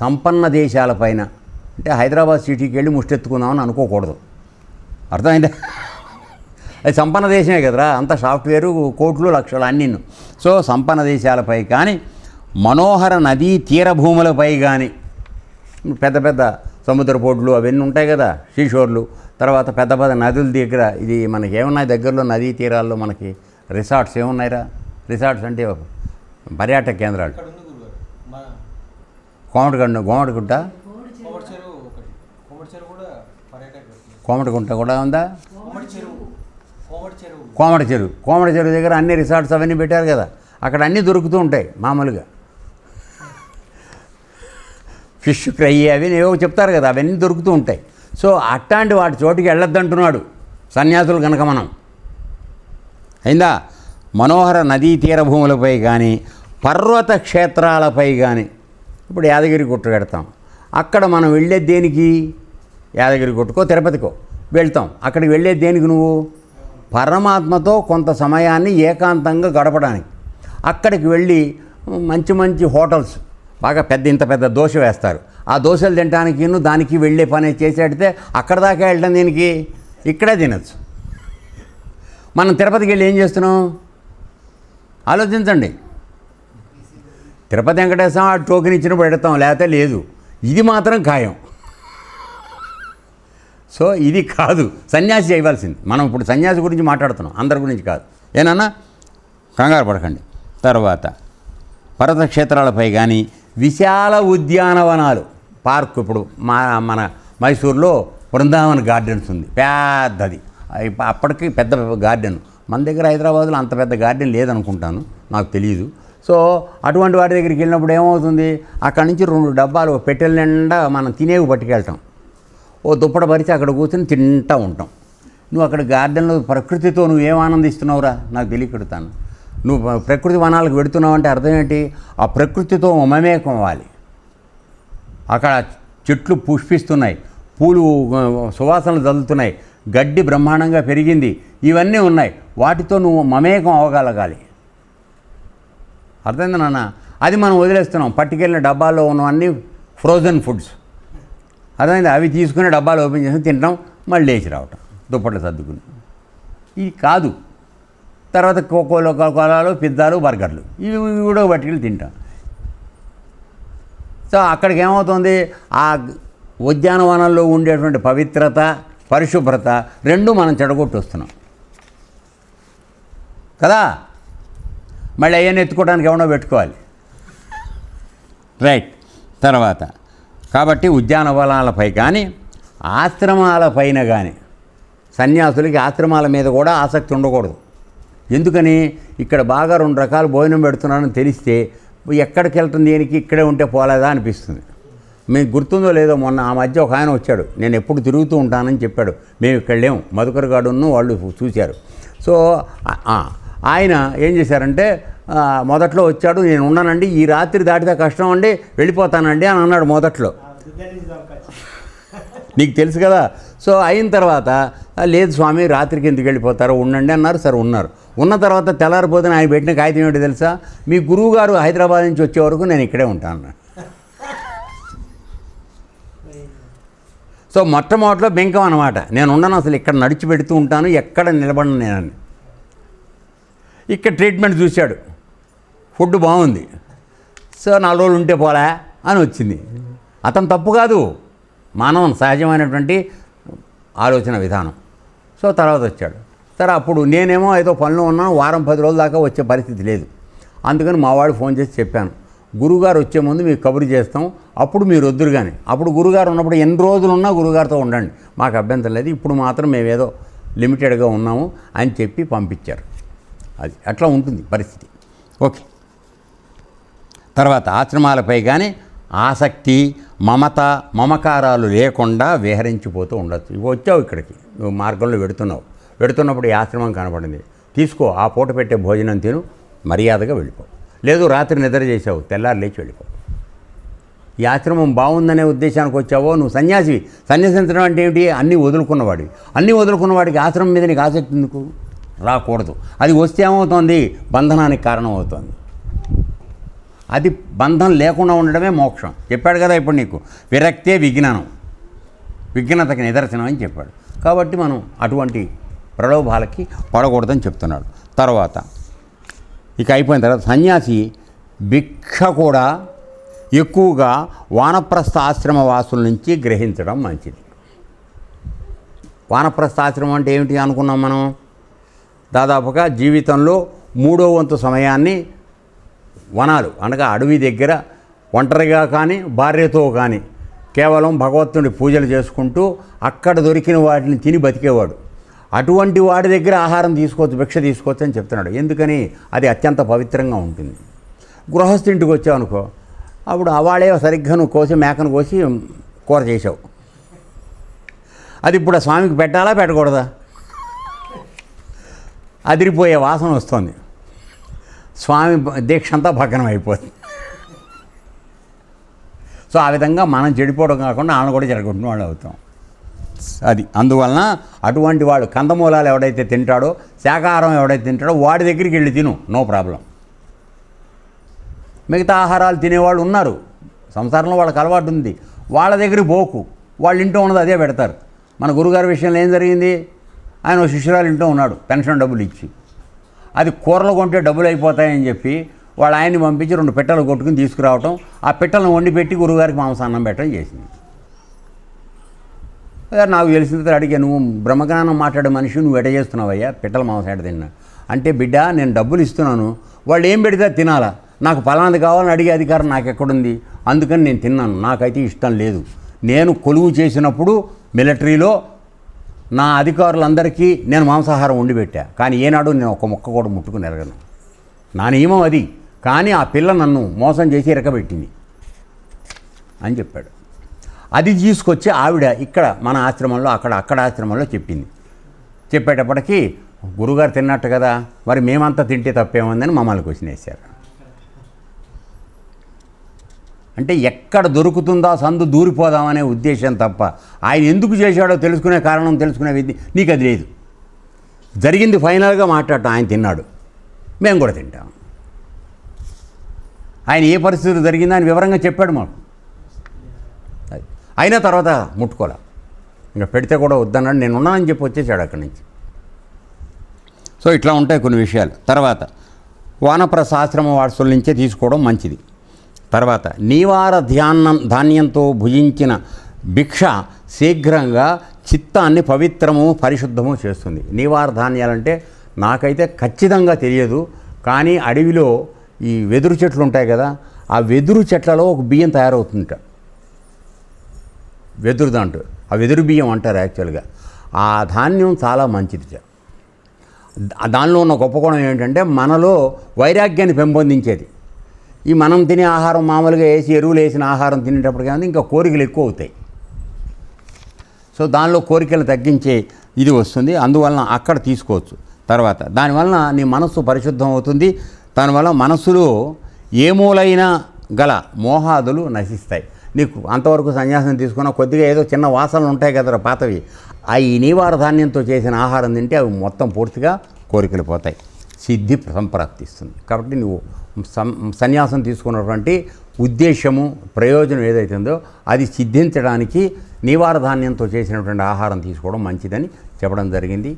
సంపన్న దేశాలపైన అంటే హైదరాబాద్ సిటీకి వెళ్ళి ముష్టెత్తుకుందామని అనుకోకూడదు. అర్థమైందా? అది సంపన్న దేశమే కదరా. అంత సాఫ్ట్వేరు కోట్లు లక్షలు అన్ని. సో సంపన్న దేశాలపై కానీ మనోహర నదీ తీరభూములపై కానీ పెద్ద పెద్ద సముద్ర పోట్లు అవన్నీ ఉంటాయి కదా శ్రీషోర్లు తర్వాత పెద్ద పెద్ద నదుల దగ్గర ఇది మనకి ఏమున్నాయి? దగ్గరలో నదీ తీరాల్లో మనకి రిసార్ట్స్ ఏమున్నాయిరా? రిసార్ట్స్ అంటే పర్యాటక కేంద్రాలు ఇక్కడ ఉంది గురుగారు మా కోమటిగండ కోమటిగుంట కోమటి చెరువు ఒకటి కోమటి చెరువు కూడా పర్యాటక వ్యక్తి. కోమటిగుంట కూడా ఉందా? కోమటి చెరువు. కోమటి చెరువు. కోమటి చెరువు. కోమటి చెరువు దగ్గర అన్ని రిసార్ట్స్ అవన్నీ పెట్టారు కదా. అక్కడ అన్నీ దొరుకుతూ ఉంటాయి మామూలుగా. ఫిష్ ఫ్రై అవి ఏవో చెప్తారు కదా అవన్నీ దొరుకుతూ ఉంటాయి. సో అట్లాంటి వాటి చోటికి వెళ్ళొద్దంటున్నాడు సన్యాసులు కనుక మనం. అయిందా? మనోహర నదీ తీర భూములపై కానీ పర్వత క్షేత్రాలపై కానీ ఇప్పుడు యాదగిరి గుట్ట పెడతాం అక్కడ మనం వెళ్ళే దేనికి? యాదగిరి గుట్టకో తిరుపతికో వెళ్తాం. అక్కడికి వెళ్ళే దేనికి నువ్వు? పరమాత్మతో కొంత సమయాన్ని ఏకాంతంగా గడపడానికి. అక్కడికి వెళ్ళి మంచి మంచి హోటల్స్ బాగా పెద్ద ఇంత పెద్ద దోశ వేస్తారు. ఆ దోశలు తినడానికి దానికి వెళ్ళే పని చేసేటితే అక్కడ దాకా వెళ్ళడం దీనికి? ఇక్కడే తినచ్చు. మనం తిరుపతికి వెళ్ళి ఏం చేస్తున్నాం? ఆలోచించండి. తిరుపతి వెంకటేశం ఆ టోకెన్ ఇచ్చినప్పుడు పెడతాం లేకపోతే లేదు. ఇది మాత్రం ఖాయం. సో ఇది కాదు. సన్యాసి చేయవలసింది. మనం ఇప్పుడు సన్యాసి గురించి మాట్లాడుతున్నాం. అందరి గురించి కాదు. ఏనన్నా కంగారు పడకండి. తర్వాత పర్వత క్షేత్రాలపై కానీ విశాల ఉద్యానవనాలు. పార్క్ ఇప్పుడు మా మన మైసూర్లో బృందావన్ గార్డెన్స్ ఉంది. పెద్దది. అప్పటికి పెద్ద గార్డెన్. మన దగ్గర హైదరాబాద్లో అంత పెద్ద గార్డెన్ లేదనుకుంటాను. నాకు తెలియదు సో అటువంటి వాటి దగ్గరికి వెళ్ళినప్పుడు ఏమవుతుంది? అక్కడి నుంచి రెండు డబ్బాలు పెట్టెల నిండా మనం తినేవి పట్టుకెళ్తాం. ఓ దుప్పట పరిచి అక్కడ కూర్చొని తింటా ఉంటాం. నువ్వు అక్కడ గార్డెన్లో ప్రకృతితో నువ్వు ఏం ఆనందిస్తున్నావురా? నాకు తెలియకెడతాను నువ్వు ప్రకృతి వనాలకు పెడుతున్నావు అంటే అర్థం ఏంటి? ఆ ప్రకృతితో మమేకం అవ్వాలి. అక్కడ చెట్లు పుష్పిస్తున్నాయి. పూలు సువాసనలు చల్లుతున్నాయి గడ్డి బ్రహ్మాండంగా పెరిగింది. ఇవన్నీ ఉన్నాయి. వాటితో నువ్వు మమేకం అవ్వగలగాలి. అర్థమైంది నాన్న? అది మనం వదిలేస్తున్నాం. పట్టుకెళ్ళిన డబ్బాలో ఉన్నవన్నీ ఫ్రోజన్ ఫుడ్స్ అర్థమైంది? అవి తీసుకుని డబ్బాలు ఓపెన్ చేసి తింటాం మళ్ళీ లేచి రావటం. దుప్పట్లు సర్దుకుని. ఇది కాదు. తర్వాత కోకోలో కోలాలు పిజ్జాలు బర్గర్లు. ఇవి కూడా పట్టుకెళ్ళి తింటాం. సో అక్కడికి ఏమవుతుంది? ఆ ఉద్యానవనంలో ఉండేటువంటి పవిత్రత పరిశుభ్రత రెండు మనం చెడగొట్టు వస్తున్నాం కదా? మళ్ళీ అవన్నీ ఎత్తుకోవడానికి ఎవడో పెట్టుకోవాలి. రైట్ తర్వాత కాబట్టి ఉద్యానవనాలపై కానీ ఆశ్రమాలపైన కానీ సన్యాసులకి ఆశ్రమాల మీద కూడా ఆసక్తి ఉండకూడదు. ఎందుకని? ఇక్కడ బాగా రెండు రకాల భోజనం పెడుతున్నానని తెలిస్తే ఎక్కడికి వెళ్తుంది దేనికి ఇక్కడే ఉంటే పోలేదా అనిపిస్తుంది. మీకు గుర్తుందో లేదో మొన్న ఆ మధ్య ఒక ఆయన వచ్చాడు. నేను ఎప్పుడు తిరుగుతూ ఉంటానని చెప్పాడు. మేము ఇక్కడ లేము. మధుకర్ గాడును వాళ్ళు చూశారు. సో ఆయన ఏం చేశారంటే మొదట్లో వచ్చాడు నేను ఉన్నానండి ఈ రాత్రి దాటితే కష్టం అండి వెళ్ళిపోతానండి అని అన్నాడు మొదట్లో. నీకు తెలుసు కదా? సో అయిన తర్వాత లేదు స్వామి రాత్రికి ఎందుకు వెళ్ళిపోతారు ఉండండి అన్నారు. సరే ఉన్నారు. ఉన్న తర్వాత తెల్లారిపోతే ఆయన పెట్టిన కాగితం ఏంటో తెలుసా? మీ గురువు గారు హైదరాబాద్ నుంచి వచ్చే వరకు నేను ఇక్కడే ఉంటాను సో మొట్టమొదటిలో బెంకం అనమాట నేను ఉండను అసలు ఇక్కడ నడిచి పెడుతూ ఉంటాను ఎక్కడ నిలబడను నేనని ఇక్కడ ట్రీట్మెంట్ చూశాడు. ఫుడ్ బాగుంది. సో నాలుగు రోజులు ఉంటే పోలే అని వచ్చింది. అతను తప్పు కాదు. మానవం సహజమైనటువంటి ఆలోచన విధానం. సో తర్వాత వచ్చాడు. సరే అప్పుడు నేనేమో ఏదో పనులు ఉన్నాను. వారం పది రోజుల దాకా వచ్చే పరిస్థితి లేదు. అందుకని మా వాడు ఫోన్ చేసి చెప్పాను. గురుగారు వచ్చే ముందు మీకు కబురు చేస్తాం. అప్పుడు మీరు వద్దురు కానీ అప్పుడు గురుగారు ఉన్నప్పుడు ఎన్ని రోజులు ఉన్నా గురుగారితో ఉండండి. మాకు అభ్యంతరం లేదు. ఇప్పుడు మాత్రం మేమేదో లిమిటెడ్గా ఉన్నాము అని చెప్పి పంపించారు. అది అట్లా ఉంటుంది పరిస్థితి. ఓకే. తర్వాత ఆశ్రమాలపై కానీ ఆసక్తి మమత మమకారాలు లేకుండా విహరించిపోతూ ఉండొచ్చు. ఇవి వచ్చావు ఇక్కడికి. నువ్వు మార్గంలో వెడుతున్నావు. వెడుతున్నప్పుడు ఈ ఆశ్రమం కనపడింది. తీసుకో ఆ పూట పెట్టే భోజనం తిను మర్యాదగా వెళ్ళిపో. లేదు రాత్రి నిద్ర చేసావు తెల్లారి లేచి వెళ్ళిపో. ఈ ఆశ్రమం బాగుందనే ఉద్దేశానికి వచ్చావో నువ్వు సన్యాసివి. సన్యాసించడం అంటే ఏమిటి? అన్నీ వదులుకున్నవాడివి. అన్నీ వదులుకున్నవాడికి ఆశ్రమం మీద నీకు ఆసక్తి ఎందుకు? రాకూడదు. అది వస్తే ఏమవుతుంది? బంధనానికి కారణం అవుతుంది అది బంధం లేకుండా ఉండడమే మోక్షం. చెప్పాడు కదా ఇప్పుడు నీకు విరక్తే విజ్ఞానం విఘ్నతకి నిదర్శనం అని చెప్పాడు. కాబట్టి మనం అటువంటి ప్రలోభాలకి పడకూడదని చెప్తున్నాడు. తర్వాత ఇక అయిపోయిన తర్వాత సన్యాసి భిక్ష కూడా ఎక్కువగా వానప్రస్థ ఆశ్రమ వాసుల నుంచి గ్రహించడం మంచిది. వానప్రస్థ ఆశ్రమం అంటే ఏమిటి అనుకున్నాం మనం? దాదాపుగా జీవితంలో మూడో వంతు సమయాన్ని వనాలు అనగా అడవి దగ్గర ఒంటరిగా కానీ భార్యతో కానీ కేవలం భగవంతుని పూజలు చేసుకుంటూ అక్కడ దొరికిన వాటిని తిని బతికేవాడు. అటువంటి వాడి దగ్గర ఆహారం తీసుకోవచ్చు భిక్ష తీసుకోవచ్చు అని చెప్తున్నాడు. ఎందుకని? అది అత్యంత పవిత్రంగా ఉంటుంది. గృహస్థింటికి వచ్చావు అనుకో అప్పుడు అవాళే సరిగ్గా నువ్వు కోసి మేకను కోసి కూర చేసావు అది ఇప్పుడు స్వామికి పెట్టాలా పెట్టకూడదా? అదిరిపోయే వాసన వస్తుంది. స్వామి దీక్ష అంతా భగ్నం అయిపోతుంది. సో ఆ విధంగా మనం చెడిపోవడం కాకుండా ఆయన కూడా జరగకుండా వాళ్ళు అవుతాం. అది అందువలన అటువంటి వాడు కందమూలాలు ఎవడైతే తింటాడో శాకాహారం ఎవడైతే తింటాడో వాడి దగ్గరికి వెళ్ళి తిను నో ప్రాబ్లం. మిగతా ఆహారాలు తినేవాళ్ళు ఉన్నారు. సంసారంలో వాళ్ళకి అలవాటు ఉంది. వాళ్ళ దగ్గరికి పోకు. వాళ్ళు ఇంట్లో ఉన్నది అదే పెడతారు. మన గురుగారి విషయంలో ఏం జరిగింది? ఆయన శిష్యురాలు ఇంట్లో ఉన్నాడు పెన్షన్ డబ్బులు ఇచ్చి. అది కూరలు కొంటే డబ్బులు అయిపోతాయని చెప్పి వాళ్ళ ఆయన్ని పంపించి రెండు పిట్టలు కొట్టుకుని తీసుకురావటం ఆ పిట్టలను వండి పెట్టి గురువుగారికి మాంసాన్నం పెట్టడం చేసింది. నాకు తెలిసింది అడిగా నువ్వు బ్రహ్మజ్ఞానం మాట్లాడే మనిషి నువ్వు ఎట చేస్తున్నావయ్యా? పిట్టల మాంసం ఎట తిన్నా? అంటే బిడ్డ నేను డబ్బులు ఇస్తున్నాను. వాళ్ళు ఏం పెడితే అది తినాలా? నాకు ఫలానాది కావాలని అడిగే అధికారం నాకు ఎక్కడుంది అందుకని నేను తిన్నాను. నాకైతే ఇష్టం లేదు. నేను కొలువు చేసినప్పుడు మిలిటరీలో నా అధికారులందరికీ నేను మాంసాహారం వండి పెట్టా. కానీ ఏనాడు నేను ఒక ముక్క కూడా ముట్టుకుని ఎరగను. నా నియమం అది. కానీ ఆ పిల్ల నన్ను మోసం చేసి ఇరకబెట్టింది అని చెప్పాడు. అది తీసుకొచ్చి ఆవిడ ఇక్కడ మన ఆశ్రమంలో అక్కడ అక్కడ ఆశ్రమంలో చెప్పింది. చెప్పేటప్పటికీ గురుగారు తిన్నట్టు కదా. మరి మేమంతా తింటే తప్పేముందని మమ్మల్ని క్వశ్చన్ వేశారు అంటే ఎక్కడ దొరుకుతుందో సందు దూరిపోదామనే ఉద్దేశం తప్ప ఆయన ఎందుకు చేశాడో తెలుసుకునే కారణం తెలుసుకునే విధి నీకు అది లేదు. జరిగింది ఫైనల్గా మాట్లాడటం ఆయన తిన్నాడు. మేము కూడా తింటాం. ఆయన ఏ పరిస్థితి జరిగిందో ఆయన వివరంగా చెప్పాడు మాకు. అయినా తర్వాత ముట్టుకోలే. ఇంకా పెడితే కూడా వద్దన్నాడు. నేను ఉన్నానని చెప్పి వచ్చేసాడు అక్కడి నుంచి. సో ఇట్లా ఉంటాయి కొన్ని విషయాలు. తర్వాత వానప్రస్థ ఆశ్రమ వారసుల నుంచే తీసుకోవడం మంచిది. తర్వాత నీవార ధ్యానం ధాన్యంతో భుజించిన భిక్ష శీఘ్రంగా చిత్తాన్ని పవిత్రము పరిశుద్ధము చేస్తుంది. నీవార ధాన్యాలంటే నాకైతే ఖచ్చితంగా తెలియదు. కానీ అడవిలో ఈ వెదురు చెట్లు ఉంటాయి కదా ఆ వెదురు చెట్లలో ఒక బియ్యం తయారవుతుందట వెదురు దాంట్లో. ఆ వెదురు బియ్యం అంటారు యాక్చువల్గా. ఆ ధాన్యం చాలా మంచిది దానిలో ఉన్న గొప్ప గుణం ఏంటంటే మనలో వైరాగ్యాన్ని పెంపొందించేది. ఈ మనం తినే ఆహారం మామూలుగా వేసి ఎరువులు వేసిన ఆహారం తినేటప్పటికీ ఇంకా కోరికలు ఎక్కువ అవుతాయి. సో దానిలో కోరికలు తగ్గించే ఇది వస్తుంది. అందువలన అక్కడ తీసుకోవచ్చు. తర్వాత దానివలన నీ మనస్సు పరిశుద్ధం అవుతుంది. దానివల్ల మనస్సులో ఏ మూలైనా గల మోహాదులు నశిస్తాయి. నీకు అంతవరకు సన్యాసం తీసుకున్న కొద్దిగా ఏదో చిన్న వాసనలు ఉంటాయి కదరా పాతవి. ఆ ఈ నీవార ధాన్యంతో చేసిన ఆహారం తింటే అవి మొత్తం పూర్తిగా కోరికలు పోతాయి. సిద్ధి సంప్రాప్తిస్తుంది కాబట్టి నువ్వు సం- సన్యాసం తీసుకున్నటువంటి ఉద్దేశము ప్రయోజనం ఏదైతుందో ఉందో అది సిద్ధించడానికి నివార ధాన్యంతో చేసినటువంటి ఆహారం తీసుకోవడం మంచిదని చెప్పడం జరిగింది.